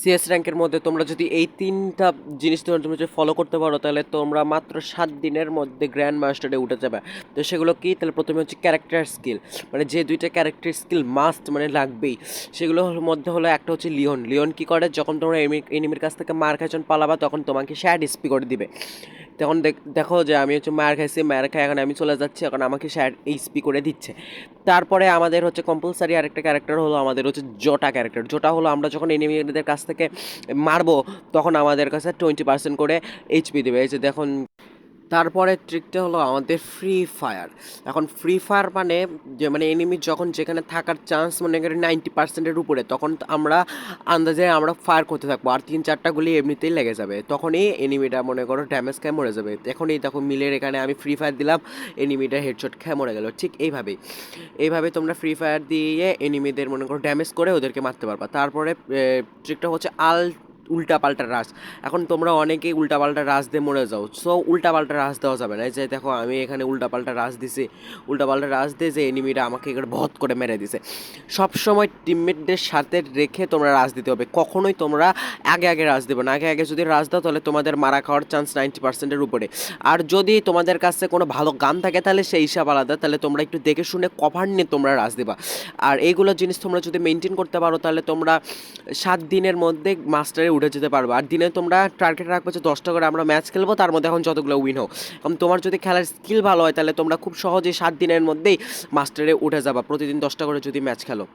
CS র্যাঙ্কের মধ্যে তোমরা যদি এই তিনটা জিনিস তোমরা তুমি যদি ফলো করতে পারো, তাহলে তোমরা মাত্র সাত দিনের মধ্যে গ্র্যান্ড মাস্টারে উঠে যাবে। তো সেগুলো কী? তাহলে প্রথমে হচ্ছে ক্যারেক্টার স্কিল মানে যে দুইটা ক্যারেক্টার স্কিল মাস্ট মানে লাগবেই। সেগুলোর মধ্যে হলো একটা হচ্ছে লিওন লিওন কী করে? যখন তোমরা এনিমির কাছ থেকে মার খাইছন পালাবা, তখন তোমাকে শ্যাড স্পি করে দিবে। তখন দেখ- যে আমি হচ্ছে মায়ের খাইছি মায়ের খাই, এখন আমি চলে যাচ্ছি, এখন আমাকে শ্যাড এইচপি করে দিচ্ছে। তারপরে আমাদের হচ্ছে কম্পালসারি আরেকটা ক্যারেক্টার হলো আমাদের হচ্ছে জোটা ক্যারেক্টার জোটা হলো আমরা যখন এনিমিদের কাছ থেকে মারবো, তখন আমাদের কাছে টোয়েন্টি পার্সেন্ট করে এইচপি দেবে। এই যে দেখুন তারপরে ট্রিকটা হলো আমাদের ফ্রি ফায়ার এখন ফ্রি ফায়ার মানে যে মানে এনিমি যখন যেখানে থাকার চান্স মনে করি নাইনটি পার্সেন্টের উপরে, তখন আমরা আন্দাজে আমরা ফায়ার করতে থাকব। আর তিন চারটা গুলি এমনিতেই লেগে যাবে। তখনই এনিমিটা মনে করো ড্যামেজ খেয়ে মরে যাবে। এখনই দেখো মিলের এখানে আমি ফ্রি ফায়ার দিলাম এনিমিটা হেডশট খেয়ে মরে গেল। ঠিক এইভাবেই। এইভাবে তোমরা ফ্রি ফায়ার দিয়ে এনিমিদের মনে করো ড্যামেজ করে ওদেরকে মারতে পারবা। তারপরে ট্রিকটা হচ্ছে আল উল্টা পাল্টা রাস। এখন তোমরা অনেকেই উল্টা পাল্টা রাস দিয়ে মরে যাও। সো উল্টা পাল্টা রাস দেওয়া যাবে না। যে দেখো, আমি এখানে উল্টা পাল্টা রাস দিছি। উল্টা পাল্টা রাস দিয়ে যে এনিমিটা আমাকে এখানে ভত করে মেরে দিছে। সবসময় টিমমেটদের সাথে রেখে তোমরা রাস দিতে হবে। কখনোই তোমরা আগে আগে রাস দেবে না। আগে আগে যদি রাস দাও, তাহলে তোমাদের মারা খাওয়ার চান্স নাইনটি পার্সেন্টের উপরে। আর যদি তোমাদের কাছে কোনো ভালো গান থাকে, তাহলে সেই হিসাব আলাদা। তাহলে তোমরা একটু দেখে শুনে কভার নিয়ে তোমরা রাস দেবা। আর এইগুলো জিনিস তোমরা যদি মেনটেন করতে পারো, তাহলে তোমরা সাত দিনের মধ্যে মাস্টারে উঠে যেতে পারবে। আর দিনে তোমরা টার্গেট রাখবে যে দশটা করে। আমরা ম্যাচ খেলব, তার মধ্যে এখন যতগুলো উইন হোক। এবং তোমার যদি খেলার স্কিল ভালো হয়, তাহলে তোমরা খুব সহজেই সাত দিনের মধ্যেই মাস্টারে উঠে যাবা। প্রতিদিন দশটা করে যদি ম্যাচ খেলো।